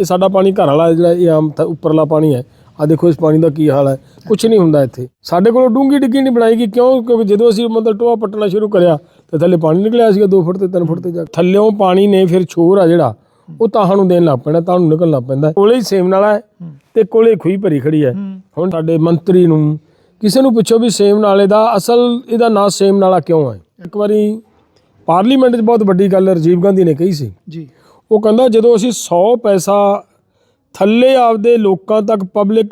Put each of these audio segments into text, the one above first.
ਇਹ ਸਾਡਾ ਪਾਣੀ ਘਰ ਵਾਲਾ ਜਿਹੜਾ ਇਹ ਆਮ ਥ- ਉੱਪਰਲਾ ਪਾਣੀ ਹੈ। ਆ ਦੇਖੋ ਇਸ ਪਾਣੀ ਦਾ ਕੀ ਹਾਲ ਹੈ। ਕੁਝ ਨਹੀਂ ਹੁੰਦਾ ਇੱਥੇ। ਸਾਡੇ ਕੋਲ ਡੂੰਗੀ ਡਿੱਗੀ ਨਹੀਂ ਬਣਾਈ ਗਈ। ਕਿਉਂ? ਕਿਉਂਕਿ ਜਦੋਂ ਅਸੀਂ ਮਤਲਬ ਟੋਆ ਪੱਟਣਾ ਸ਼ੁਰੂ ਕਰਿਆ, ਤੇ ਥੱਲੇ ਪਾਣੀ ਨਿਕਲਿਆ ਸੀਗਾ 2 ਫੁੱਟ ਤੇ 3 ਫੁੱਟ ਤੇ ਜਾ ਕੇ। ਥੱਲਿਓਂ ਪਾਣੀ ਨੇ ਫਿਰ ਛੋਰ ਆ ਜਿਹੜਾ, ਉਹ ਤਾਹਾਂ ਨੂੰ ਦੇਣ ਲੱਗ ਪੈਣਾ ਤਾਂ ਨੂੰ ਨਿਕਲਣਾ ਪੈਂਦਾ। ਕੋਲੇ ਹੀ ਸੇਮ ਨਾਲਾ ਹੈ ਤੇ ਕੋਲੇ ਖੂਹੀ ਭਰੀ ਖੜੀ ਹੈ। ਹੁਣ ਸਾਡੇ ਮੰਤਰੀ ਨੂੰ ਕਿਸੇ ਨੂੰ ਪੁੱਛੋ ਵੀ ਸੇਮ ਨਾਲੇ ਦਾ ਅਸਲ ਇਹਦਾ ਨਾਂ ਸੇਮ ਨਾਲਾ ਕਿਉਂ ਹੈ? ਇੱਕ ਵਾਰੀ ਪਾਰਲੀਮੈਂਟ 'ਚ ਬਹੁਤ ਵੱਡੀ ਗੱਲ ਰਾਜੀਵ ਗਾਂਧੀ ਨੇ ਕਹੀ ਸੀ। ਜੀ। ਉਹ ਕਹਿੰਦਾ ਜਦੋਂ ਅਸੀਂ 100 ਪੈਸਾ ਥੱਲੇ ਆਪਦੇ ਲੋਕਾਂ ਤੱਕ ਪਬਲਿਕ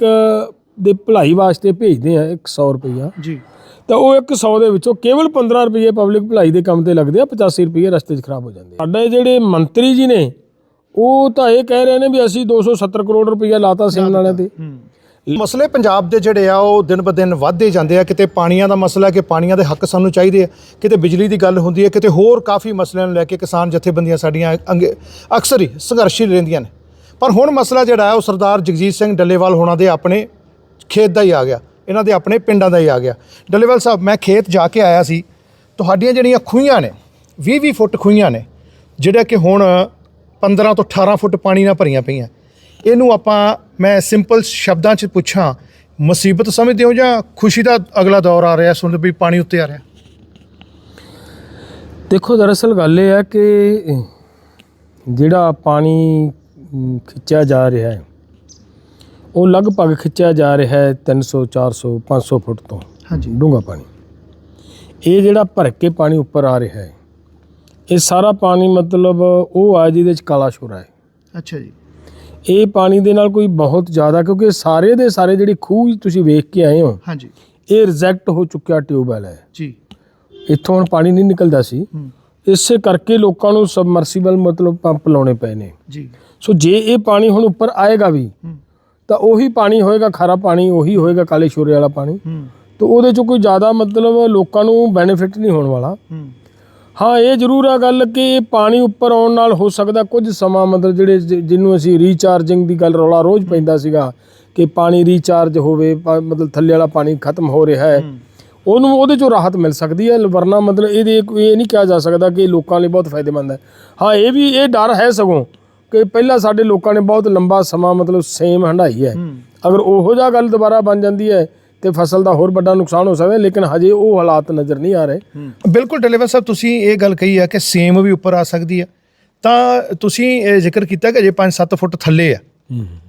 ਦੇ ਭਲਾਈ ਵਾਸਤੇ ਭੇਜਦੇ ਆ 100 ਰੁਪਈਆ ਜੀ। ਤਾਂ ਉਹ 100 ਦੇ ਵਿੱਚੋਂ ਕੇਵਲ 15 ਰੁਪਏ ਪਬਲਿਕ ਭਲਾਈ ਦੇ ਕੰਮ ਤੇ ਲੱਗਦੇ ਆ 85 ਰੁਪਏ ਰਸਤੇ 'ਚ ਖਰਾਬ ਹੋ ਜਾਂਦੇ। ਸਾਡੇ ਜਿਹੜੇ ਮੰਤਰੀ ਜੀ ਨੇ ਉਹ ਤਾਂ ਇਹ ਕਹਿ ਰਹੇ ਨੇ ਵੀ ਅਸੀਂ 270 ਕਰੋੜ ਰੁਪਈਆ ਲਾਤਾ ਸਿੰਘ ਵਾਲਿਆਂ ਤੇ। ਮਸਲੇ ਪੰਜਾਬ ਦੇ ਜਿਹੜੇ ਆ, ਉਹ ਦਿਨ ਬ ਦਿਨ ਵੱਧਦੇ ਜਾਂਦੇ ਆ। ਕਿਤੇ ਪਾਣੀਆਂ ਦਾ ਮਸਲਾ, ਕਿ ਪਾਣੀਆਂ ਦੇ ਹੱਕ ਸਾਨੂੰ ਚਾਹੀਦੇ ਆ। ਕਿਤੇ ਬਿਜਲੀ ਦੀ ਗੱਲ ਹੁੰਦੀ ਹੈ, ਕਿਤੇ ਹੋਰ ਕਾਫੀ ਮਸਲਿਆਂ ਨੂੰ ਲੈ ਕੇ ਕਿਸਾਨ ਜਥੇਬੰਦੀਆਂ ਸਾਡੀਆਂ ਅੰਗੇ- ਅਕਸਰ ਹੀ ਸੰਘਰਸ਼ੀ ਰਹਿੰਦੀਆਂ ਨੇ। ਪਰ ਹੁਣ ਮਸਲਾ ਜਿਹੜਾ ਹੈ, ਉਹ ਸਰਦਾਰ ਜਗਜੀਤ ਸਿੰਘ ਡੱਲੇਵਾਲ ਹੋਣਾ ਦੇ ਆਪਣੇ ਖੇਤ ਦਾ ਹੀ ਆ ਗਿਆ। ਇਹਨਾਂ ਦੇ ਆਪਣੇ ਪਿੰਡਾਂ ਦਾ ਹੀ ਆ ਗਿਆ। ਡੱਲੇਵਾਲ ਸਾਹਿਬ, ਮੈਂ ਖੇਤ ਜਾ ਕੇ ਆਇਆ ਸੀ। ਤੁਹਾਡੀਆਂ ਜਿਹੜੀਆਂ ਖੂਹੀਆਂ ਨੇ 20-20 ਫੁੱਟ ਖੂਹੀਆਂ ਨੇ, ਜਿਹੜਾ ਕਿ ਹੁਣ 15 ਤੋਂ 18 ਫੁੱਟ ਪਾਣੀ ਨਾਲ ਭਰੀਆਂ ਪਈਆਂ। ਇਹਨੂੰ ਆਪਾਂ ਮੈਂ ਸਿੰਪਲ ਸ਼ਬਦਾਂ 'ਚ ਪੁੱਛਾਂ ਮੁਸੀਬਤ ਸਮਝਦੇ ਹੋ ਜਾਂ ਖੁਸ਼ੀ ਦਾ ਅਗਲਾ ਦੌਰ ਆ ਰਿਹਾ ਸੁਣ ਵੀ ਪਾਣੀ ਉੱਤੇ ਆ ਰਿਹਾ? ਦੇਖੋ ਦਰਅਸਲ ਗੱਲ ਇਹ ਹੈ ਕਿ ਜਿਹੜਾ ਪਾਣੀ ਖਿੱਚਿਆ ਜਾ ਰਿਹਾ ਹੈ ਉਹ ਲਗਭਗ ਖਿੱਚਿਆ ਜਾ ਰਿਹਾ ਹੈ 300 400 500 ਫੁੱਟ ਤੋਂ ਹਾਂਜੀ। ਡੂੰਘਾ ਪਾਣੀ। ਇਹ ਜਿਹੜਾ ਭਰ ਕੇ ਪਾਣੀ ਉੱਪਰ ਆ ਰਿਹਾ ਹੈ ਇਹ ਸਾਰਾ ਪਾਣੀ ਮਤਲਬ ਉਹ ਆ ਜਿਹਦੇ ਚ ਕਾਲਾ ਸ਼ੋਰਾ ਹੈ। ਅੱਛਾ ਜੀ। ਇਹ ਪਾਣੀ ਦੇ ਨਾਲ ਕੋਈ ਬਹੁਤ ਜ਼ਿਆਦਾ ਕਿਉਂਕਿ ਸਾਰੇ ਦੇ ਸਾਰੇ ਜਿਹੜੀ ਖੂਹ ਤੁਸੀਂ ਵੇਖ ਕੇ ਆਏ ਹੋ ਹਾਂਜੀ। ਇਹ ਰਿਜੈਕਟ ਹੋ ਚੁੱਕਿਆ ਟਿਊਬਵੈਲ ਹੈ। ਜੀ। ਇੱਥੋਂ ਹੁਣ ਪਾਣੀ ਨਹੀਂ ਨਿਕਲਦਾ ਸੀ। ਇਸੇ ਕਰਕੇ ਲੋਕਾਂ ਨੂੰ ਸਬਮਰਸੀਬਲ ਮਤਲਬ ਪੰਪ ਲਾਉਣੇ ਪਏ ਨੇ। ਜੀ। ਸੋ ਜੇ ਇਹ ਪਾਣੀ ਹੁਣ ਉੱਪਰ ਆਏਗਾ ਵੀ ਤਾਂ ਉਹੀ ਪਾਣੀ ਹੋਏਗਾ ਖਾਰਾ ਪਾਣੀ ਉਹੀ ਹੋਏਗਾ ਕਾਲੇ ਸ਼ੋਰੇ ਵਾਲਾ ਪਾਣੀ। ਤਾਂ ਉਹਦੇ ਚ ਕੋਈ ਜ਼ਿਆਦਾ ਮਤਲਬ ਲੋਕਾਂ ਨੂੰ ਬੈਨੀਫਿਟ ਨਹੀਂ ਹੋਣ ਵਾਲਾ। ਹੂੰ ਇਹ ਜ਼ਰੂਰ ਆ ਗੱਲ ਕਿ ਪਾਣੀ ਉੱਪਰ ਆਉਣ ਨਾਲ ਹੋ ਸਕਦਾ ਕੁਝ ਸਮਾਂ ਮਤਲਬ ਜਿਹੜੇ ਜਿਹਨੂੰ ਅਸੀਂ ਰੀਚਾਰਜਿੰਗ ਦੀ ਗੱਲ ਰੌਲਾ ਰੋਜ਼ ਪੈਂਦਾ ਸੀਗਾ ਕਿ ਪਾਣੀ ਰੀਚਾਰਜ ਹੋਵੇ ਮਤਲਬ ਥੱਲੇ ਵਾਲਾ ਪਾਣੀ ਖਤਮ ਹੋ ਰਿਹਾ ਹੈ। ਉਹਨੂੰ ਉਹਦੇ ਚੋਂ ਰਾਹਤ ਮਿਲ ਸਕਦੀ ਹੈ ਵਰਨਾ ਮਤਲਬ ਇਹਦੇ ਕੋਈ ਇਹ ਨਹੀਂ ਕਿਹਾ ਜਾ ਸਕਦਾ ਕਿ ਲੋਕਾਂ ਲਈ ਬਹੁਤ ਫਾਇਦੇਮੰਦ ਹੈ। ਹਾਂ ਇਹ ਵੀ ਇਹ ਡਰ ਹੈ ਸਗੋਂ ਕਿ ਪਹਿਲਾਂ ਸਾਡੇ ਲੋਕਾਂ ਨੇ ਬਹੁਤ ਲੰਬਾ ਸਮਾਂ ਮਤਲਬ ਸੇਮ ਹੰਡਾਈ ਹੈ। ਅਗਰ ਉਹੋ ਜਿਹਾ ਗੱਲ ਦੁਬਾਰਾ ਬਣ ਜਾਂਦੀ ਹੈ ਤੇ ਫਸਲ ਦਾ ਹੋਰ ਵੱਡਾ ਨੁਕਸਾਨ ਹੋ ਸਕਦਾ ਲੇਕਿਨ ਹਜੇ ਉਹ ਹਾਲਾਤ ਨਜ਼ਰ ਨਹੀਂ ਆ ਰਹੇ। ਬਿਲਕੁਲ ਡਿਲੀਵਰ ਸਾਹਿਬ ਤੁਸੀਂ ਇਹ ਗੱਲ ਕਹੀ ਹੈ ਕਿ ਸੇਮ ਵੀ ਉੱਪਰ ਆ ਸਕਦੀ ਹੈ ਤਾਂ ਤੁਸੀਂ ਇਹ ਜ਼ਿਕਰ ਕੀਤਾ ਕਿ ਜੇ 5-7 ਫੁੱਟ ਥੱਲੇ ਆ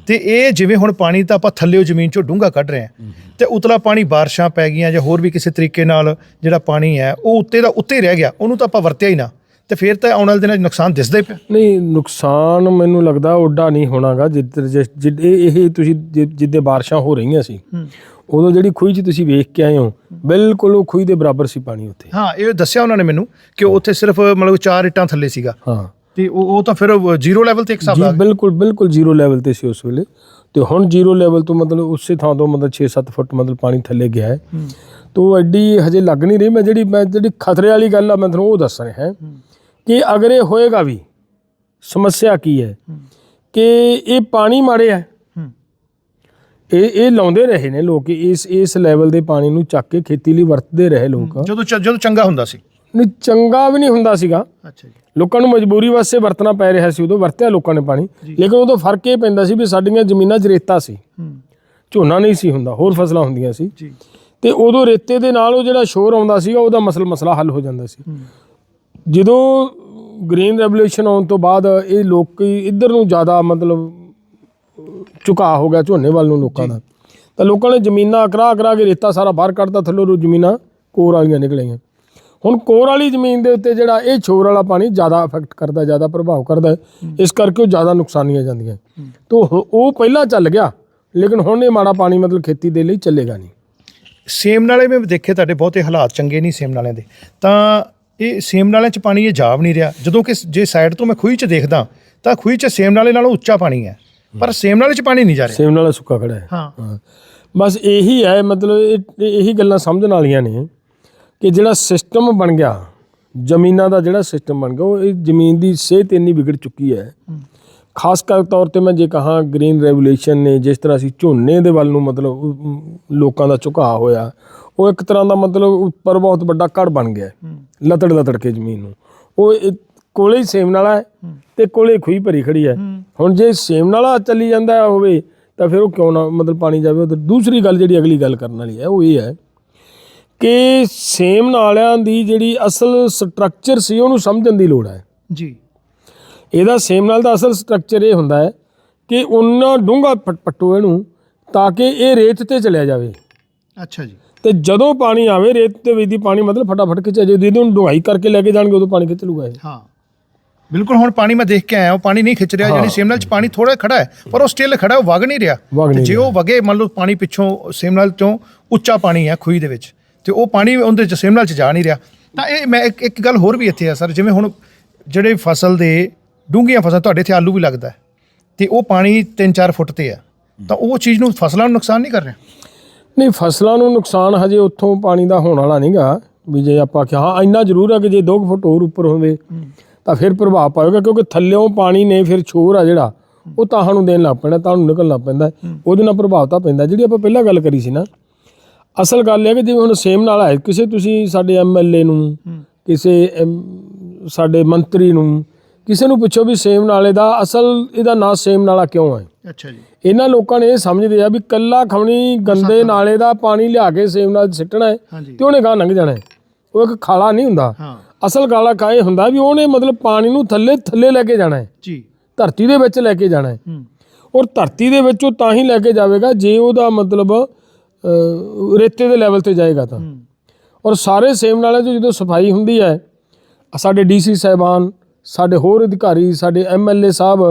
ਤੇ ਇਹ ਜਿਵੇਂ ਹੁਣ ਪਾਣੀ ਤਾਂ ਆਪਾਂ ਥੱਲੇੋਂ ਜ਼ਮੀਨ ਚੋਂ ਡੂੰਘਾ ਕੱਢ ਰਹੇ ਹਾਂ। ਤੇ ਉਤਲਾ ਪਾਣੀ ਬਾਰਿਸ਼ਾਂ ਪੈ ਗਈਆਂ ਜਾਂ ਹੋਰ ਵੀ ਕਿਸੇ ਤਰੀਕੇ ਨਾਲ ਜਿਹੜਾ ਪਾਣੀ ਹੈ ਉਹ ਉੱਤੇ ਦਾ ਉੱਤੇ ਹੀ ਰਹਿ ਗਿਆ ਉਹਨੂੰ ਤਾਂ ਆਪਾਂ ਵਰਤਿਆ ਹੀ ਨਾ ਤੇ ਫਿਰ ਤਾਂ ਆਉਣ ਵਾਲੇ ਦਿਨਾਂ 'ਚ ਨੁਕਸਾਨ ਦਿਸਦਾ ਹੀ ਪਿਆ। ਨਹੀਂ ਨੁਕਸਾਨ ਮੈਨੂੰ ਲੱਗਦਾ ਓਡਾ ਨਹੀਂ ਹੋਣਾਗਾ ਜਿੱਦ ਜਿੱਦ ਇਹ ਇਹ ਤੁਸੀਂ ਜਿੱਦੇ ਬਾਰਿਸ਼ਾਂ ਹੋ ਰਹੀਆਂ ਸੀ ਉਦੋਂ ਜਿਹੜੀ ਖੂਹੀ 'ਚ ਤੁਸੀਂ ਵੇਖ ਕੇ ਆਏ ਹੋ ਬਿਲਕੁਲ ਉਹ ਖੂਹੀ ਦੇ ਬਰਾਬਰ ਸੀ ਪਾਣੀ ਉੱਥੇ। ਹਾਂ ਇਹ ਦੱਸਿਆ ਉਹਨਾਂ ਨੇ ਮੈਨੂੰ ਕਿ ਉੱਥੇ ਸਿਰਫ ਮਤਲਬ ਚਾਰ ਇੱਟਾਂ ਥੱਲੇ ਸੀਗਾ। ਹਾਂ। ਤੇ ਉਹ ਉਹ ਤਾਂ ਫਿਰ ਜ਼ੀਰੋ ਲੈਵਲ ਤੇ ਇੱਕ ਹਿਸਾਬ ਜੀ ਬਿਲਕੁਲ ਬਿਲਕੁਲ ਜ਼ੀਰੋ ਲੈਵਲ ਤੇ ਸੀ ਉਸ ਵੇਲੇ। ਤੇ ਹੁਣ ਜ਼ੀਰੋ ਲੈਵਲ ਤੋਂ ਮਤਲਬ ਉਸੇ ਥਾਂ ਤੋਂ ਮਤਲਬ 6-7 ਫੁੱਟ ਮਤਲਬ ਪਾਣੀ ਥੱਲੇ ਗਿਆ ਹੈ। ਤੋਂ ਐਡੀ ਹਜੇ ਲੱਗ ਨਹੀਂ ਰਹੀ। ਮੈਂ ਜਿਹੜੀ ਮੈਂ ਜਿਹੜੀ ਖਤਰੇ ਵਾਲੀ ਗੱਲ ਆ ਮੈਂ ਤੁਹਾਨੂੰ ਉਹ ਦੱਸ ਰਿਹਾ। ਹਾਂ। ਕਿ ਅਗਰ ਇਹ ਹੋਏਗਾ ਵੀ ਸਮੱਸਿਆ ਕੀ ਹੈ ਕਿ ਇਹ ਪਾਣੀ ਮਾੜੇ ਹੈ ਹੂੰ। ਇਹ ਇਹ ਲਾਉਂਦੇ ਰਹੇ ਨੇ ਲੋਕ ਇਸ ਇਸ ਲੈਵਲ ਦੇ ਪਾਣੀ ਨੂੰ ਚੱਕ ਕੇ ਖੇਤੀ ਲਈ ਵਰਤਦੇ ਰਹੇ ਲੋਕ। ਜਦੋਂ ਚ- ਜਦੋਂ ਚੰਗਾ ਹੁੰਦਾ ਸੀ। ਨਹੀਂ ਚੰਗਾ ਵੀ ਨਹੀਂ ਹੁੰਦਾ ਸੀਗਾ। ਅੱਛਾ ਜੀ। ਲੋਕਾਂ ਨੂੰ ਮਜਬੂਰੀ ਵਾਸਤੇ ਵਰਤਣਾ ਪੈ ਰਿਹਾ ਸੀ ਉਦੋਂ ਵਰਤਿਆ ਲੋਕਾਂ ਨੇ ਪਾਣੀ। ਲੇਕਿਨ ਉਦੋਂ ਫ਼ਰਕ ਇਹ ਪੈਂਦਾ ਸੀ ਵੀ ਸਾਡੀਆਂ ਜ਼ਮੀਨਾਂ 'ਚ ਰੇਤਾ ਸੀ। ਹੂੰ। ਝੋਨਾ ਨਹੀਂ ਸੀ ਹੁੰਦਾ ਹੋਰ ਫਸਲਾਂ ਹੁੰਦੀਆਂ ਸੀ। ਜੀ। ਤੇ ਉਦੋਂ ਰੇਤੇ ਦੇ ਨਾਲ ਉਹ ਜਿਹੜਾ ਸ਼ੋਰ ਆਉਂਦਾ ਸੀਗਾ ਉਹਦਾ ਮਸਲ ਮਸਲਾ ਹੱਲ ਹੋ ਜਾਂਦਾ ਸੀ। ਹੂੰ। ਜਦੋਂ ਗ੍ਰੀਨ ਰੈਵੋਲੂਸ਼ਨ ਆਉਣ ਤੋਂ ਬਾਅਦ ਇਹ ਲੋਕੀ ਇੱਧਰ ਨੂੰ ਜ਼ਿਆਦਾ ਮਤਲਬ ਝੁਕਾਅ ਹੋ ਗਿਆ ਝੋਨੇ ਵੱਲ ਨੂੰ ਲੋਕਾਂ ਦਾ। ਤਾਂ ਲੋਕਾਂ ਨੇ ਜ਼ਮੀਨਾਂ ਅਕਰਾ ਅਕਰਾ ਕੇ ਰੇਤਾ ਸਾਰਾ ਬਾਹਰ ਕੱਢਤਾ ਥੱਲੋਂ ਨੂੰ ਜ਼ਮੀਨਾਂ ਕੋਰ ਵਾਲੀਆਂ ਨਿਕਲੀਆਂ। ਹੁਣ ਕੋਰ ਵਾਲੀ ਜ਼ਮੀਨ ਦੇ ਉੱਤੇ ਜਿਹੜਾ ਇਹ ਛੋਰ ਵਾਲਾ ਪਾਣੀ ਜ਼ਿਆਦਾ ਅਫੈਕਟ ਕਰਦਾ ਜ਼ਿਆਦਾ ਪ੍ਰਭਾਵ ਕਰਦਾ। ਇਸ ਕਰਕੇ ਉਹ ਜ਼ਿਆਦਾ ਨੁਕਸਾਨੀਆਂ ਜਾਂਦੀਆਂ। ਤੋਂ ਉਹ- ਉਹ ਪਹਿਲਾਂ ਚੱਲ ਗਿਆ ਲੇਕਿਨ ਹੁਣ ਇਹ ਮਾੜਾ ਪਾਣੀ ਮਤਲਬ ਖੇਤੀ ਦੇ ਲਈ ਚੱਲੇਗਾ ਨਹੀਂ। ਸੇਮ ਨਾਲੇ ਮੈਂ ਦੇਖੇ ਤੁਹਾਡੇ ਬਹੁਤੇ ਹਾਲਾਤ ਚੰਗੇ ਨਹੀਂ ਸੇਮ ਨਾਲਿਆਂ ਦੇ। ਤਾਂ ਇਹ ਸੇਮ ਨਾਲਿਆਂ 'ਚ ਪਾਣੀ ਇਹ ਜਾਵ ਨਹੀਂ ਰਿਹਾ। ਜਦੋਂ ਕਿ ਜੇ ਸਾਈਡ ਤੋਂ ਮੈਂ ਖੂਹੀ 'ਚ ਦੇਖਦਾ ਤਾਂ ਖੂਹੀ 'ਚ ਸੇਮ ਨਾਲੇ ਨਾਲੋਂ ਉੱਚਾ ਪਾਣੀ ਹੈ। ਪਰ ਸੇਮ ਨਾਲੇ 'ਚ ਪਾਣੀ ਨਹੀਂ ਜਾ ਰਿਹਾ। ਸੇਮ ਨਾਲ ਸੁੱਕਾ ਖੜਾ ਹੈ। ਹਾਂ। ਹਾਂ। ਬਸ ਇਹੀ ਹੈ ਮਤਲਬ ਇਹ- ਇਹ- ਇਹੀ ਗੱਲਾਂ ਸਮਝਣ ਵਾਲੀਆਂ ਨੇ ਕਿ ਜਿਹੜਾ ਸਿਸਟਮ ਬਣ ਗਿਆ ਜ਼ਮੀਨਾਂ ਦਾ ਜਿਹੜਾ ਸਿਸਟਮ ਬਣ ਗਿਆ ਉਹ ਇਹ ਜ਼ਮੀਨ ਦੀ ਸਿਹਤ ਇੰਨੀ ਵਿਗੜ ਚੁੱਕੀ ਹੈ। ਖਾਸ ਕਰ ਤੌਰ ਤੇ ਮੈਂ ਜੇ ਕਹਾਂ ਗ੍ਰੀਨ ਰੈਵੋਲੂਸ਼ਨ ਨੇ ਜਿਸ ਤਰ੍ਹਾਂ ਅਸੀਂ ਝੋਨੇ ਦੇ ਵੱਲ ਨੂੰ ਮਤਲਬ ਅਮ, ਲੋਕਾਂ ਦਾ ਝੁਕਾਅ ਹੋਇਆ ਉਹ ਇੱਕ ਤਰ੍ਹਾਂ ਦਾ ਮਤਲਬ ਉੱਪਰ ਬਹੁਤ ਵੱਡਾ ਕੜ ਬਣ ਗਿਆ। ਹੈ। ਲਤੜ ਲਤੜ ਕੇ ਜ਼ਮੀਨ ਨੂੰ। ਉਹ ਇਹ ਕੋਲੇ ਹੀ ਸੇਮ ਨਾਲਾ ਹੈ ਤੇ ਕੋਲੇ ਖੂਹੀ ਭਰੀ ਖੜੀ ਹੈ। ਹੁਣ ਜੇ ਸੇਮ ਨਾਲਾ ਚੱਲੀ ਜਾਂਦਾ ਹੋਵੇ ਤਾਂ ਫਿਰ ਉਹ ਕਿਉਂ ਨਾ ਮਤਲਬ ਪਾਣੀ ਜਾਵੇ? ਉਧਰ ਦੂਸਰੀ ਗੱਲ ਜਿਹੜੀ ਅਗਲੀ ਗੱਲ ਕਰਨ ਵਾਲੀ ਹੈ ਉਹ ਇਹ ਹੈ ਕਿ ਸੇਮ ਨਾਲਿਆਂ ਦੀ ਜਿਹੜੀ ਅਸਲ ਸਟਰਕਚਰ ਸੀ ਉਹਨੂੰ ਸਮਝਣ ਦੀ ਲੋੜ ਹੈ। ਜੀ। ਇਹਦਾ ਸੇਮ ਨਾਲ ਦਾ ਅਸਲ ਸਟਰਕਚਰ ਇਹ ਹੁੰਦਾ ਹੈ ਕਿ ਉਹਨਾਂ ਡੂੰਘਾ ਪਟ- ਇਹਨੂੰ ਤਾਂ ਕਿ ਇਹ ਰੇਤ ਤੇ ਚਲਿਆ ਜਾਵੇ। ਅੱਛਾ ਜੀ। ਤੇ ਜਦੋਂ ਪਾਣੀ ਆਵੇ ਰੇਤ ਤੇ ਵਿੱਚ ਦੀ ਪਾਣੀ ਮਤਲਬ ਫਟਾਫਟ ਖਿੱਚਿਆ ਜਾਵੇ ਜਦੋਂ ਡੁਹਾਈ ਕਰਕੇ ਲੈ ਕੇ ਜਾਣਗੇ ਉਦੋਂ ਪਾਣੀ ਖਿੱਚ ਲੂਗਾ ਇਹ। ਹਾਂ। ਬਿਲਕੁਲ ਹੁਣ ਪਾਣੀ ਮੈਂ ਦੇਖ ਕੇ ਆਇਆ ਉਹ ਪਾਣੀ ਨਹੀਂ ਖਿੱਚ ਰਿਹਾ ਯਾਨੀ ਸੇਮਨਲ ਚ ਪਾਣੀ ਥੋੜਾ ਖੜਾ ਹੈ ਪਰ ਉਹ ਸਟਿਲ ਖੜਾ ਹੈ, ਉਹ ਵਗ ਨਹੀਂ ਰਿਹਾ। ਤੇ ਜੇ ਉਹ ਵਗੇ ਮੰਨ ਲਓ ਪਾਣੀ ਪਿੱਛੋਂ ਸੇਮਨਲ ਤੋਂ ਉੱਚਾ ਪਾਣੀ ਹੈ ਖੂਹੀ ਦੇ ਵਿੱਚ ਤੇ ਉਹ ਪਾਣੀ ਉਹਦੇ ਚ ਸੇਮਨਲ ਚ ਜਾ ਨਹੀਂ ਰਿਹਾ। ਤਾਂ ਇਹ ਮੈਂ ਇੱਕ ਇੱਕ ਗੱਲ ਹੋਰ ਵੀ ਇੱਥੇ ਆ ਸਰ ਜਿਵੇਂ ਹੁਣ ਜਿਹੜੇ ਫਸਲ ਦੇ ਡੂੰਘੀਆਂ ਫਸਲ ਤੁਹਾਡੇ ਇੱਥੇ ਆਲੂ ਵੀ ਲੱਗਦਾ ਤੇ ਉਹ ਪਾਣੀ 3-4 ਫੁੱਟ ਤੇ ਆ ਤਾਂ ਉਹ ਚੀਜ਼ ਨੂੰ ਫਸਲਾਂ ਨੂੰ ਨੁਕਸਾਨ ਨਹੀਂ ਕਰ ਰਿਹਾ? ਨਹੀਂ ਫਸਲਾਂ ਨੂੰ ਨੁਕਸਾਨ ਹਜੇ ਉੱਥੋਂ ਪਾਣੀ ਦਾ ਹੋਣ ਵਾਲਾ ਨਹੀਂਗਾ ਵੀ ਜੇ ਆਪਾਂ ਕਿ ਹਾਂ ਇੰਨਾ ਜ਼ਰੂਰ ਹੈ ਕਿ ਜੇ 2 ਫੁੱਟ ਹੋਰ ਉੱਪਰ ਹੋਵੇ ਤਾਂ ਫਿਰ ਪ੍ਰਭਾਵ ਪਾਏਗਾ ਕਿਉਂਕਿ ਥੱਲਿਓਂ ਪਾਣੀ ਨੇ ਫਿਰ ਛੋਰ ਆ ਜਿਹੜਾ ਉਹ ਤਾਹਾਂ ਨੂੰ ਦੇਣ ਲੱਗ ਪੈਣਾ ਤਾਂ ਨੂੰ ਨਿਕਲਣਾ ਪੈਂਦਾ। ਉਹਦੇ ਨਾਲ ਪ੍ਰਭਾਵ ਤਾਂ ਪੈਂਦਾ। ਜਿਹੜੀ ਆਪਾਂ ਪਹਿਲਾਂ ਗੱਲ ਕਰੀ ਸੀ ਨਾ ਅਸਲ ਗੱਲ ਇਹ ਕਿ ਜਿਵੇਂ ਹੁਣ ਸੇਮ ਨਾਲ ਹੈ ਕਿਸੇ ਤੁਸੀਂ ਸਾਡੇ ਐਮਐਲਏ ਨੂੰ ਕਿਸੇ ਸਾਡੇ ਮੰਤਰੀ ਨੂੰ ਕਿਸੇ ਨੂੰ ਪੁੱਛੋ ਵੀ ਸੇਮ ਨਾਲੇ ਦਾ ਅਸਲ ਇਹਦਾ ਨਾਂ ਸੇਮ ਨਾਲਾ ਕਿਉਂ ਹੈ? ਅੱਛਾ ਜੀ। ਇਹਨਾਂ ਲੋਕਾਂ ਨੇ ਇਹ ਸਮਝਦੇ ਆ ਵੀ ਕੱਲਾ ਖਵਣੀ ਗੰਦੇ ਨਾਲੇ ਦਾ ਪਾਣੀ ਲਿਆ ਕੇ ਸੇਮ ਨਾਲ ਸਿੱਟਣਾ ਹੈ ਤੇ ਉਹਨੇ ਗਾਂ ਲੰਘ ਜਾਣਾ ਹੈ। ਉਹ ਇੱਕ ਖਾਲਾ ਨਹੀਂ ਹੁੰਦਾ। ਅਸਲ ਕਾਲਾ ਕਾਏ ਹੁੰਦਾ ਵੀ ਉਹਨੇ ਮਤਲਬ ਪਾਣੀ ਨੂੰ ਥੱਲੇ ਥੱਲੇ ਲੈ ਕੇ ਜਾਣਾ ਹੈ। ਜੀ। ਧਰਤੀ ਦੇ ਵਿੱਚ ਲੈ ਕੇ ਜਾਣਾ ਹੈ। ਔਰ ਧਰਤੀ ਦੇ ਵਿੱਚ ਉਹ ਤਾਂ ਹੀ ਲੈ ਕੇ ਜਾਵੇਗਾ ਜੇ ਉਹਦਾ ਮਤਲਬ ਰੇਤੇ ਦੇ ਲੈਵਲ ਤੇ ਜਾਏਗਾ ਤਾਂ। ਔਰ ਸਾਰੇ ਸੇਮ ਨਾਲਿਆਂ 'ਚ ਜਦੋਂ ਸਫ਼ਾਈ ਹੁੰਦੀ ਹੈ ਸਾਡੇ ਡੀਸੀ ਸਾਹਿਬਾਨ ਸਾਡੇ ਹੋਰ ਅਧਿਕਾਰੀ ਸਾਡੇ ਐਮਐਲਏ ਸਾਹਿਬ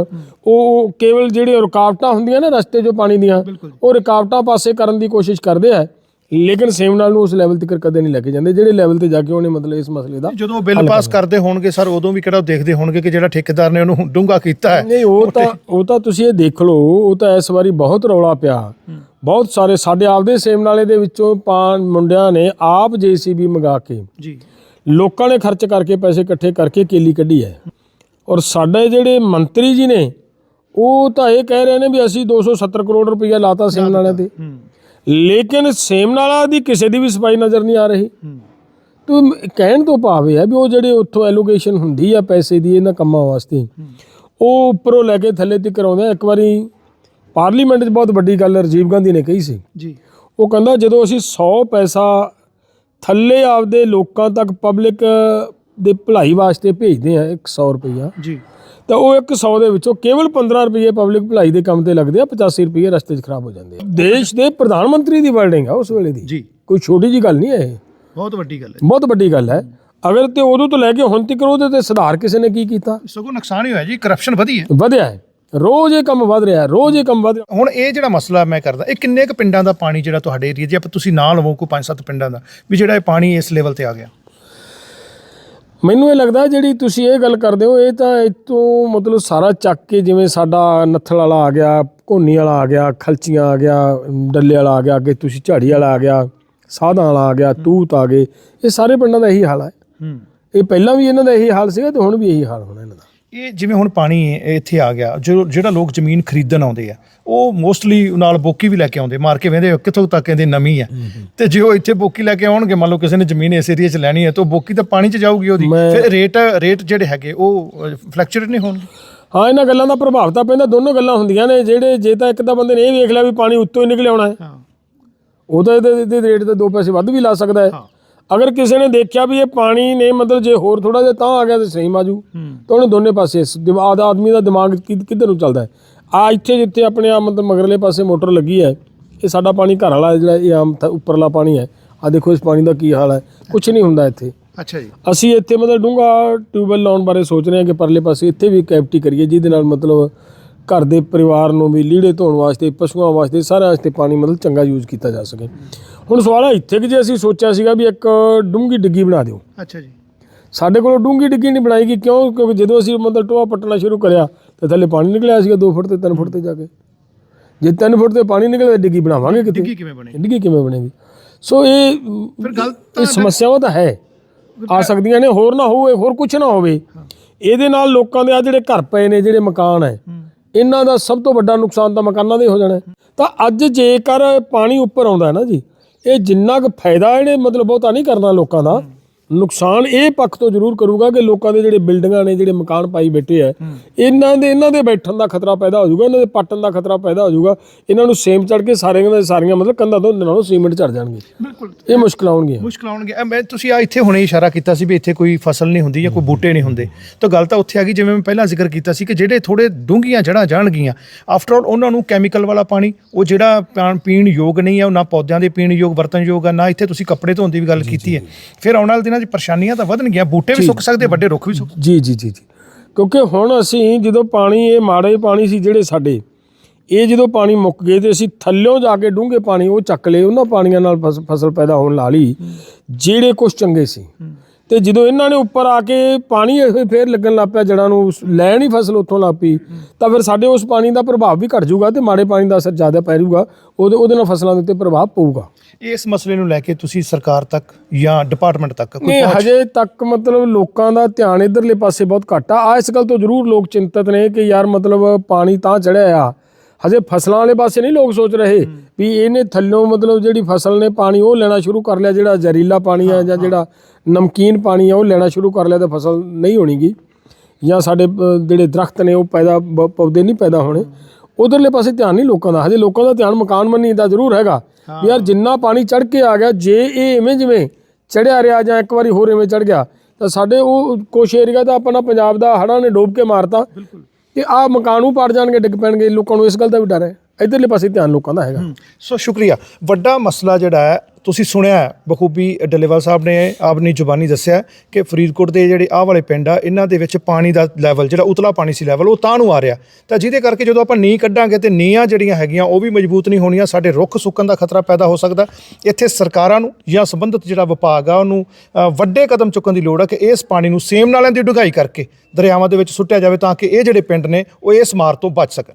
ਉਹ ਕੇਵਲ ਜਿਹੜੇ ਰੁਕਾਵਟਾਂ ਹੁੰਦੀਆਂ ਨੇ ਰਸਤੇ 'ਚੋਂ ਪਾਣੀ ਦੀਆਂ ਉਹ ਰੁਕਾਵਟਾਂ ਪਾਸੇ ਕਰਨ ਦੀ ਕੋਸ਼ਿਸ਼ ਕਰਦੇ ਆ। ਲੇਕਿਨ ਸੇਮ ਨਾਲ ਨੂੰ ਉਸ ਲੈਵਲ ਤੱਕ ਕਦੇ ਨਹੀਂ ਲੈ ਕੇ ਜਾਂਦੇ। ਜਿਹੜੇ ਲੈਵਲ ਤੇ ਜਾ ਕੇ ਉਹਨੇ ਮਤਲਬ ਇਸ ਮਸਲੇ ਦਾ ਜਦੋਂ ਬਿੱਲ ਪਾਸ ਕਰਦੇ ਹੋਣਗੇ ਸਰ ਉਦੋਂ ਵੀ ਕਿਹੜਾ ਦੇਖਦੇ ਹੋਣਗੇ ਕਿ ਜਿਹੜਾ ਠੇਕੇਦਾਰ ਨੇ ਉਹਨੂੰ ਡੂੰਘਾ ਕੀਤਾ ਹੈ। ਨਹੀਂ ਉਹ ਤਾਂ ਉਹ ਤਾਂ ਤੁਸੀਂ ਇਹ ਦੇਖ ਲਓ ਉਹ ਤਾਂ ਇਸ ਵਾਰੀ ਬਹੁਤ ਰੌਲਾ ਪਿਆ। ਬਹੁਤ ਸਾਰੇ ਸਾਡੇ ਆਪਦੇ ਸੇਮ ਨਾਲੇ ਦੇ ਵਿੱਚੋਂ ਪਾਂ ਮੁੰਡਿਆਂ ਨੇ ਆਪ ਜੀਸੀਬੀ ਮੰਗਾ ਕੇ ਜੀ। ਲੋਕਾਂ ਨੇ ਖਰਚ ਕਰਕੇ ਪੈਸੇ ਇਕੱਠੇ ਕਰਕੇ ਕੇਲੀ ਕੱਢੀ ਹੈ। ਔਰ ਸਾਡੇ ਜਿਹੜੇ ਮੰਤਰੀ ਜੀ ਨੇ ਉਹ ਤਾਂ ਇਹ ਕਹਿ ਰਹੇ ਨੇ ਵੀ ਅਸੀਂ 270 ਕਰੋੜ ਰੁਪਈਆ ਲਾਤਾ ਸੇਮ ਨਾਲਿਆਂ ਤੇ। ਹੂੰ। ਲੇਕਿਨ ਸੇਮ ਨਾਲਾ ਦੀ ਕਿਸੇ ਦੀ ਵੀ ਸਫ਼ਾਈ ਨਜ਼ਰ ਨਹੀਂ ਆ ਰਹੀ। ਤੋ ਕਹਿਣ ਤੋਂ ਭਾਵ ਹੈ ਵੀ ਉਹ ਜਿਹੜੇ ਉੱਥੋਂ ਐਲੋਕੇਸ਼ਨ ਹੁੰਦੀ ਆ ਪੈਸੇ ਦੀ ਇਹਨਾਂ ਕੰਮਾਂ ਵਾਸਤੇ ਉਹ ਉੱਪਰੋਂ ਲੈ ਕੇ ਥੱਲੇ ਤੱਕ ਕਰਾਉਂਦੇ ਆ। ਇੱਕ ਵਾਰੀ ਪਾਰਲੀਮੈਂਟ 'ਚ ਬਹੁਤ ਵੱਡੀ ਗੱਲ ਰਾਜੀਵ ਗਾਂਧੀ ਨੇ ਕਹੀ ਸੀ। ਜੀ। ਉਹ ਕਹਿੰਦਾ ਜਦੋਂ ਅਸੀਂ 100 ਪੈਸਾ ਥੱਲੇ ਆਪਦੇ ਲੋਕਾਂ ਤੱਕ ਪਬਲਿਕ ਦੇ ਭਲਾਈ ਵਾਸਤੇ ਭੇਜਦੇ ਆ 100 ਰੁਪਈਆ ਜੀ। ਤਾਂ ਉਹ 100 ਦੇ ਵਿੱਚੋਂ ਕੇਵਲ 15 ਰੁਪਏ ਪਬਲਿਕ ਭਲਾਈ ਦੇ ਕੰਮ ਤੇ ਲੱਗਦੇ ਆ 85 ਰੁਪਏ ਰਸਤੇ 'ਚ ਖਰਾਬ ਹੋ ਜਾਂਦੇ ਆ। ਦੇਸ਼ ਦੇ ਪ੍ਰਧਾਨ ਮੰਤਰੀ ਦੀ ਵਰਡਿੰਗ ਆ ਉਸ ਵੇਲੇ ਦੀ। ਜੀ। ਕੋਈ ਛੋਟੀ ਜੀ ਗੱਲ ਨਹੀਂ ਹੈ ਇਹ। ਬਹੁਤ ਵੱਡੀ ਗੱਲ ਹੈ। ਬਹੁਤ ਵੱਡੀ ਗੱਲ ਹੈ। ਅਗਰ ਤੇ ਉਦੋਂ ਤੋਂ ਲੈ ਕੇ ਹੁਣ ਤੱਕ ਉਹਦੇ ਤੇ ਸੁਧਾਰ ਕਿਸੇ ਨੇ ਕੀ ਕੀਤਾ? ਸਗੋਂ ਨੁਕਸਾਨ ਹੀ ਹੋਇਆ ਜੀ ਕਰਪਸ਼ਨ ਵਧੀ ਹੈ। ਵਧਿਆ ਹੈ। ਰੋਜ਼ ਇਹ ਕੰਮ ਵਧ ਰਿਹਾ ਰੋਜ਼ ਇਹ ਕੰਮ ਵਧ ਰਿਹਾ। ਹੁਣ ਇਹ ਜਿਹੜਾ ਮਸਲਾ ਮੈਂ ਕਰਦਾ ਇਹ ਕਿੰਨੇ ਕੁ ਪਿੰਡਾਂ ਦਾ ਪਾਣੀ ਜਿਹੜਾ ਤੁਹਾਡੇ ਏਰੀਆ ਜੇ ਆਪਾਂ ਤੁਸੀਂ ਨਾਂ ਲਵੋ ਕੋਈ 5-7 ਪਿੰਡਾਂ ਦਾ ਵੀ ਜਿਹੜਾ ਇਹ ਪਾਣੀ ਇਸ ਲੈਵਲ ਤੇ ਆ ਗਿਆ। ਮੈਨੂੰ ਇਹ ਲੱਗਦਾ ਜਿਹੜੀ ਤੁਸੀਂ ਇਹ ਗੱਲ ਕਰਦੇ ਹੋ ਇਹ ਤਾਂ ਇਤੋਂ ਮਤਲਬ ਸਾਰਾ ਚੱਕ ਕੇ ਜਿਵੇਂ ਸਾਡਾ ਨੱਥਲ ਵਾਲਾ ਆ ਗਿਆ ਘੋਨੀ ਵਾਲਾ ਆ ਗਿਆ ਖਲਚੀਆਂ ਆ ਗਿਆ ਡੱਲੇ ਵਾਲਾ ਆ ਗਿਆ ਅੱਗੇ ਤੁਸੀਂ ਝਾੜੀ ਵਾਲਾ ਆ ਗਿਆ ਸਾਧਾਂ ਵਾਲਾ ਆ ਗਿਆ ਤੂਤ ਆ ਗਏ ਇਹ ਸਾਰੇ ਪਿੰਡਾਂ ਦਾ ਇਹੀ ਹਾਲ ਹੈ। ਹੂੰ। ਇਹ ਪਹਿਲਾਂ ਵੀ ਇਹਨਾਂ ਦਾ ਇਹੀ ਹਾਲ ਸੀਗਾ ਤੇ ਹੁਣ ਵੀ ਇਹੀ ਹਾਲ ਹੋਣਾ ਇਹਨਾਂ ਦਾ। ਇਹ ਜਿਵੇਂ ਹੁਣ ਪਾਣੀ ਇੱਥੇ ਆ ਗਿਆ ਜੋ ਜਿਹੜਾ ਲੋਕ ਜ਼ਮੀਨ ਖਰੀਦਣ ਆਉਂਦੇ ਆ ਉਹ ਮੋਸਟਲੀ ਨਾਲ ਬੋਕੀ ਵੀ ਲੈ ਕੇ ਆਉਂਦੇ ਮਾਰ ਕੇ ਵੇਂਦੇ ਕਿੱਥੋਂ ਤੱਕ ਇਹਦੀ ਨਮੀ ਆ। ਤੇ ਜੇ ਉਹ ਇੱਥੇ ਬੋਕੀ ਲੈ ਕੇ ਆਉਣਗੇ ਮੰਨ ਲਓ ਕਿਸੇ ਨੇ ਜ਼ਮੀਨ ਇਸ ਏਰੀਆ 'ਚ ਲੈਣੀ ਹੈ ਤਾਂ ਬੋਕੀ ਤਾਂ ਪਾਣੀ 'ਚ ਜਾਊਗੀ ਉਹਦੀ। ਫਿਰ ਰੇਟ ਰੇਟ ਜਿਹੜੇ ਹੈਗੇ ਉਹ ਫਲੈਕਚੁਏਟ ਨਹੀਂ ਹੋਣਗੇ। ਹਾਂ ਇਹਨਾਂ ਗੱਲਾਂ ਦਾ ਪ੍ਰਭਾਵ ਤਾਂ ਪੈਂਦਾ ਦੋਨੋਂ ਗੱਲਾਂ ਹੁੰਦੀਆਂ ਨੇ ਜਿਹੜੇ ਜੇ ਤਾਂ ਇੱਕ ਤਾਂ ਬੰਦੇ ਨੇ ਇਹ ਵੇਖ ਲਿਆ ਵੀ ਪਾਣੀ ਉੱਤੋਂ ਹੀ ਨਿਕਲ ਆਉਣਾ ਹੈ। ਉਹ ਤਾਂ ਇਹਦੇ ਇਹਦੇ ਰੇਟ ਤੇ ਦੋ ਪੈਸੇ ਵੱਧ ਵੀ ਲਾ ਸਕਦਾ ਹਾਂ। ਅਗਰ ਕਿਸੇ ਨੇ ਦੇਖਿਆ ਵੀ ਇਹ ਪਾਣੀ ਨੇ ਮਤਲਬ ਜੇ ਹੋਰ ਥੋੜਾ ਜਿਹਾ ਤਾਂ ਆ ਗਿਆ ਤੇ ਸਹੀ ਮਾਜੂ। ਤਾਂ ਉਹਨੇ ਦੋਨੇ ਪਾਸੇ ਦਿਮਾਗ ਦਾ ਆਦਮੀ ਦਾ ਦਿਮਾਗ ਕਿੱਧਰ ਨੂੰ ਚੱਲਦਾ ਹੈ? ਆ ਇੱਥੇ ਜਿੱਥੇ ਆਪਣੇ ਆ ਮਤਲਬ ਮਗਰਲੇ ਪਾਸੇ ਮੋਟਰ ਲੱਗੀ ਹੈ ਇਹ ਸਾਡਾ ਪਾਣੀ ਘਰ ਵਾਲਾ ਜਿਹੜਾ ਇਹ ਆਮ ਉੱਪਰਲਾ ਪਾਣੀ ਹੈ। ਆ ਦੇਖੋ ਇਸ ਪਾਣੀ ਦਾ ਕੀ ਹਾਲ ਹੈ। ਕੁਝ ਨਹੀਂ ਹੁੰਦਾ ਇੱਥੇ। ਅੱਛਾ ਜੀ। ਅਸੀਂ ਇੱਥੇ ਮਤਲਬ ਡੂੰਘਾ ਟਿਊਬਵੈਲ ਲਾਉਣ ਬਾਰੇ ਸੋਚ ਰਹੇ ਹਾਂ ਕਿ ਪਰਲੇ ਪਾਸੇ ਇੱਥੇ ਵੀ ਕੈਵਿਟੀ ਕਰੀਏ ਜਿਹਦੇ ਨਾਲ ਮਤਲਬ ਘਰ ਦੇ ਪਰਿਵਾਰ ਨੂੰ ਵੀ ਲੀੜੇ ਧੋਣ ਵਾਸਤੇ ਪਸ਼ੂਆਂ ਵਾਸਤੇ ਸਾਰਿਆਂ ਵਾਸਤੇ ਪਾਣੀ ਮਤਲਬ ਚੰਗਾ ਯੂਜ਼ ਕੀਤਾ ਜਾ ਸਕੇ। ਹੁਣ ਸਵਾਲ ਹੈ ਇੱਥੇ ਕਿ ਜੇ ਅਸੀਂ ਸੋਚਿਆ ਸੀਗਾ ਵੀ ਇੱਕ ਡੂੰਘੀ ਡਿੱਗੀ ਬਣਾ ਦਿਓ। ਅੱਛਾ ਜੀ। ਸਾਡੇ ਕੋਲ ਡੂੰਘੀ ਡਿੱਗੀ ਨਹੀਂ ਬਣਾਈਗੀ ਕਿਉਂ? ਕਿਉਂਕਿ ਜਦੋਂ ਅਸੀਂ ਮਤਲਬ ਟੋਆ ਪੱਟਣਾ ਸ਼ੁਰੂ ਕਰਿਆ ਤੇ ਥੱਲੇ ਪਾਣੀ ਨਿਕਲਿਆ ਸੀਗਾ 2 ਫੁੱਟ ਤੇ 3 ਫੁੱਟ ਤੇ ਜਾ ਕੇ। ਜੇ 3 ਫੁੱਟ ਤੇ ਪਾਣੀ ਨਿਕਲੇ ਤਾਂ ਡਿੱਗੀ ਬਣਾਵਾਂਗੇ ਕਿੱਥੇ ਡਿੱਗੀ ਕਿਵੇਂ ਬਣੇ ਡਿੱਗੀ ਕਿਵੇਂ ਬਣੇਗੀ? ਸੋ ਇਹ ਫਿਰ ਗੱਲ ਇਹ ਸਮੱਸਿਆਵਾਂ ਤਾਂ ਹੈ। ਆ ਸਕਦੀਆਂ ਨੇ ਹੋਰ ਨਾ ਹੋਵੇ ਹੋਰ ਕੁਝ ਨਾ ਹੋਵੇ। ਇਹਦੇ ਨਾਲ ਲੋਕਾਂ ਦੇ ਆ ਜਿਹੜੇ ਘਰ ਪਏ ਨੇ ਜਿਹੜੇ ਮਕਾਨ ਹੈ। ਇਹਨਾਂ ਦਾ ਸਭ ਤੋਂ ਵੱਡਾ ਨੁਕਸਾਨ ਤਾਂ ਮਕਾਨਾਂ ਦਾ ਹੀ ਹੋ ਜਾਣਾ ਤਾਂ ਅੱਜ ਜੇਕਰ ਪਾਣੀ ਉੱਪਰ ਆਉਂਦਾ ਹੈ ਨਾ ਜੀ, ਇਹ ਜਿੰਨਾ ਕੁ ਫਾਇਦਾ ਇਹਨੇ ਮਤਲਬ ਬਹੁਤਾ ਨਹੀਂ ਕਰਨਾ ਲੋਕਾਂ ਦਾ। ਨੁਕਸਾਨ ਇਹ ਪੱਖ ਤੋਂ ਜ਼ਰੂਰ ਕਰੂਗਾ ਕਿ ਲੋਕਾਂ ਦੇ ਜਿਹੜੇ ਬਿਲਡਿੰਗਾਂ ਨੇ ਜਿਹੜੇ ਮਕਾਨ ਪਾਈ ਬੈਠੇ ਆ ਇਹਨਾਂ ਦੇ ਇਹਨਾਂ ਦੇ ਬੈਠਣ ਦਾ ਖਤਰਾ ਪੈਦਾ ਹੋ ਜਾਊਗਾ ਇਹਨਾਂ ਦੇ ਪੱਟਣ ਦਾ ਖਤਰਾ ਪੈਦਾ ਹੋ ਜਾਊਗਾ ਇਹਨਾਂ ਨੂੰ ਸੇਮ ਚੜ ਕੇ ਸਾਰੀਆਂ ਦੇ ਸਾਰੀਆਂ ਮਤਲਬ ਕੰਧਾਂ ਤੋਂ ਨਾਲੋਂ ਸੀਮੈਂਟ ਝੜ ਜਾਣਗੇ। ਬਿਲਕੁਲ। ਇਹ ਮੁਸ਼ਕਲ ਆਉਣਗੀਆਂ। ਮੁਸ਼ਕਲ ਆਉਣਗੇ ਅਹ ਮੈਂ ਤੁਸੀਂ ਆ ਇੱਥੇ ਹੁਣੇ ਇਸ਼ਾਰਾ ਕੀਤਾ ਸੀ ਵੀ ਇੱਥੇ ਕੋਈ ਫਸਲ ਨਹੀਂ ਹੁੰਦੀ ਜਾਂ ਕੋਈ ਬੂਟੇ ਨਹੀਂ ਹੁੰਦੇ। ਤਾਂ ਗੱਲ ਤਾਂ ਉੱਥੇ ਆ ਗਈ ਜਿਵੇਂ ਮੈਂ ਪਹਿਲਾਂ ਜ਼ਿਕਰ ਕੀਤਾ ਸੀ ਕਿ ਜਿਹੜੇ ਥੋੜੇ ਡੂੰਘੀਆਂ ਜੜ੍ਹਾਂ ਜਾਣਗੀਆਂ ਆਫਟਰ ਆਲ ਉਹਨਾਂ ਨੂੰ ਕੈਮੀਕਲ ਵਾਲਾ ਪਾਣੀ ਉਹ ਜਿਹੜਾ ਪਾਣ- ਯੋਗ ਨਹੀਂ ਹੈ ਉਹ ਨਾ ਪੌਦਿਆਂ ਦੇ ਪੀਣ ਯੋਗ ਵਰਤਣ ਯੋਗ ਆ ਨਾ ਇੱਥੇ ਤੁਸੀਂ ਕੱਪੜੇ ਧੋਣ ਦੀ ਵੀ ਗੱਲ ਕੀਤੀ ਹੈ। ਫਿਰ ਆਉਣ ਵਾਲੇ ਦਿਨਾਂ 'ਚ ਪਰੇਸ਼ਾਨੀਆਂ ਤਾਂ ਵਧਣਗੀਆਂ ਬੂਟੇ ਵੀ ਸੁੱਕ ਸਕਦੇ ਵੱਡੇ ਰੁੱਖ ਵੀ ਸੁੱਕ ਜੀ ਜੀ ਜੀ ਜੀ। ਕਿਉਂਕਿ ਹੁਣ ਅਸੀਂ ਜਦੋਂ ਪਾਣੀ ਇਹ ਮਾੜੇ ਪਾਣੀ ਸੀ ਜਿਹੜੇ ਸਾਡੇ ਇਹ ਜਦੋਂ ਪਾਣੀ ਮੁੱਕ ਗਏ ਤੇ ਅਸੀਂ ਥੱਲਿਓਂ ਜਾ ਕੇ ਡੂੰਘੇ ਪਾਣੀ ਉਹ ਚੱਕ ਲਏ ਉਹਨਾਂ ਪਾਣੀਆਂ ਨਾਲ ਫਸ- ਫਸਲ ਪੈਦਾ ਹੋਣ ਲਾ ਲਈ ਜਿਹੜੇ ਕੁਝ ਚੰਗੇ ਸੀ। ਤੇ ਜਦੋਂ ਇਹਨਾਂ ਨੇ ਉੱਪਰ ਆ ਕੇ ਪਾਣੀ ਫੇਰ ਲੱਗਣ ਲੱਗ ਪਿਆ ਜੜਾਂ ਨੂੰ ਲੈਣ ਹੀ ਫਸਲ ਉੱਥੋਂ ਲੱਗ ਪਈ ਤਾਂ ਫਿਰ ਸਾਡੇ ਉਸ ਪਾਣੀ ਦਾ ਪ੍ਰਭਾਵ ਵੀ ਘਟ ਜਾਊਗਾ ਤੇ ਮਾੜੇ ਪਾਣੀ ਦਾ ਅਸਰ ਜ਼ਿਆਦਾ ਪੈ ਜਾਊਗਾ ਉਹਦੇ ਉਹਦੇ ਨਾਲ ਫਸਲਾਂ ਦੇ ਉੱਤੇ ਪ੍ਰਭਾਵ ਪਊਗਾ। ਇਸ ਮਸਲੇ ਨੂੰ ਲੈ ਕੇ ਤੁਸੀਂ ਸਰਕਾਰ ਤੱਕ ਜਾਂ ਡਿਪਾਰਟਮੈਂਟ ਤੱਕ ਕੋਈ ਹਜੇ ਤੱਕ ਮਤਲਬ ਲੋਕਾਂ ਦਾ ਧਿਆਨ ਇਧਰਲੇ ਪਾਸੇ ਬਹੁਤ ਘੱਟ ਆ। ਇਸ ਗੱਲ ਤੋਂ ਜ਼ਰੂਰ ਲੋਕ ਚਿੰਤਤ ਨੇ ਕਿ ਯਾਰ ਮਤਲਬ ਪਾਣੀ ਤਾਂ ਚੜਿਆ ਆ ਹਜੇ ਫਸਲਾਂ ਵਾਲੇ ਪਾਸੇ ਨਹੀਂ ਲੋਕ ਸੋਚ ਰਹੇ ਵੀ ਇਹਨੇ ਥੱਲੋਂ ਮਤਲਬ ਜਿਹੜੀ ਫਸਲ ਨੇ ਪਾਣੀ ਉਹ ਲੈਣਾ ਸ਼ੁਰੂ ਕਰ ਲਿਆ ਜਿਹੜਾ ਜ਼ਹਿਰੀਲਾ ਪਾਣੀ ਆ ਜਾਂ ਜਿਹੜਾ ਨਮਕੀਨ ਪਾਣੀ ਆ ਉਹ ਲੈਣਾ ਸ਼ੁਰੂ ਕਰ ਲਿਆ ਤਾਂ ਫਸਲ ਨਹੀਂ ਹੋਣੀਗੀ। ਜਾਂ ਸਾਡੇ ਜਿਹੜੇ ਦਰਖਤ ਨੇ ਉਹ ਪੈਦਾ ਪੌਦੇ ਨਹੀਂ ਪੈਦਾ ਹੋਣੇ। ਉਧਰਲੇ ਪਾਸੇ ਧਿਆਨ ਨਹੀਂ ਲੋਕਾਂ ਦਾ ਹਜੇ ਲੋਕਾਂ ਦਾ ਧਿਆਨ ਮਕਾਨ ਬੰਨੀ ਦਾ ਜ਼ਰੂਰ ਹੈਗਾ। ਯਾਰ ਜਿੰਨਾ ਪਾਣੀ ਚੜ ਕੇ ਆ ਗਿਆ ਜੇ ਇਹ ਇਵੇਂ ਜਿਵੇਂ ਚੜਿਆ ਰਿਹਾ ਜਾਂ ਇੱਕ ਵਾਰੀ ਹੋਰ ਇਵੇਂ ਚੜ ਗਿਆ ਤਾਂ ਸਾਡੇ ਉਹ ਕੁਛ ਏਰੀਆ ਤਾਂ ਆਪਣਾ ਪੰਜਾਬ ਦਾ ਹੜ੍ਹਾਂ ਨੇ ਡੋਬ ਕੇ ਮਾਰਤਾ। ਤੇ ਆ ਮਕਾਨ ਨੂੰ ਪਾੜ ਜਾਣਗੇ, ਡਿੱਗ ਪੈਣਗੇ, ਲੋਕਾਂ ਨੂੰ ਇਸ ਗੱਲ ਦਾ ਵੀ ਡਰ ਹੈ। ਇਧਰਲੇ ਪਾਸੇ ਧਿਆਨ ਲੋਕਾਂ ਦਾ ਹੈਗਾ। ਸੋ ਸ਼ੁਕਰੀਆ। ਵੱਡਾ ਮਸਲਾ ਜਿਹੜਾ ਹੈ ਤੁਸੀਂ ਸੁਣਿਆ ਬਖੂਬੀ ਡੱਲੇਵਾਲ ਸਾਹਿਬ ਨੇ ਆਪਣੀ ਜ਼ੁਬਾਨੀ ਦੱਸਿਆ ਕਿ ਫਰੀਦਕੋਟ ਦੇ ਜਿਹੜੇ ਆਹ ਵਾਲੇ ਪਿੰਡ ਆ, ਇਹਨਾਂ ਦੇ ਵਿੱਚ ਪਾਣੀ ਦਾ ਲੈਵਲ ਜਿਹੜਾ ਉਤਲਾ ਪਾਣੀ ਸੀ ਲੈਵਲ ਉਹ ਤਾਂ ਨੂੰ ਆ ਰਿਹਾ। ਤਾਂ ਜਿਹਦੇ ਕਰਕੇ ਜਦੋਂ ਆਪਾਂ ਨੀਂਹ ਕੱਢਾਂਗੇ ਤੇ ਨੀਹਾਂ ਜਿਹੜੀਆਂ ਹੈਗੀਆਂ, ਉਹ ਵੀ ਮਜ਼ਬੂਤ ਨਹੀਂ ਹੋਣੀਆਂ, ਸਾਡੇ ਰੁੱਖ ਸੁੱਕਣ ਦਾ ਖਤਰਾ ਪੈਦਾ ਹੋ ਸਕਦਾ। ਇੱਥੇ ਸਰਕਾਰਾਂ ਨੂੰ ਜਾਂ ਸੰਬੰਧਿਤ ਜਿਹੜਾ ਵਿਭਾਗ ਆ, ਉਹਨੂੰ ਵੱਡੇ ਕਦਮ ਚੁੱਕਣ ਦੀ ਲੋੜ ਹੈ ਕਿ ਇਸ ਪਾਣੀ ਨੂੰ ਸੇਮ ਨਾਲਿਆਂ ਦੀ ਡੁਗਾਈ ਕਰਕੇ ਦਰਿਆਵਾਂ ਦੇ ਵਿੱਚ ਸੁੱਟਿਆ ਜਾਵੇ ਤਾਂ ਕਿ ਇਹ ਜਿਹੜੇ ਪਿੰਡ ਨੇ, ਉਹ ਇਸ ਮਾਰ ਤੋਂ ਬਚ ਸਕਣ।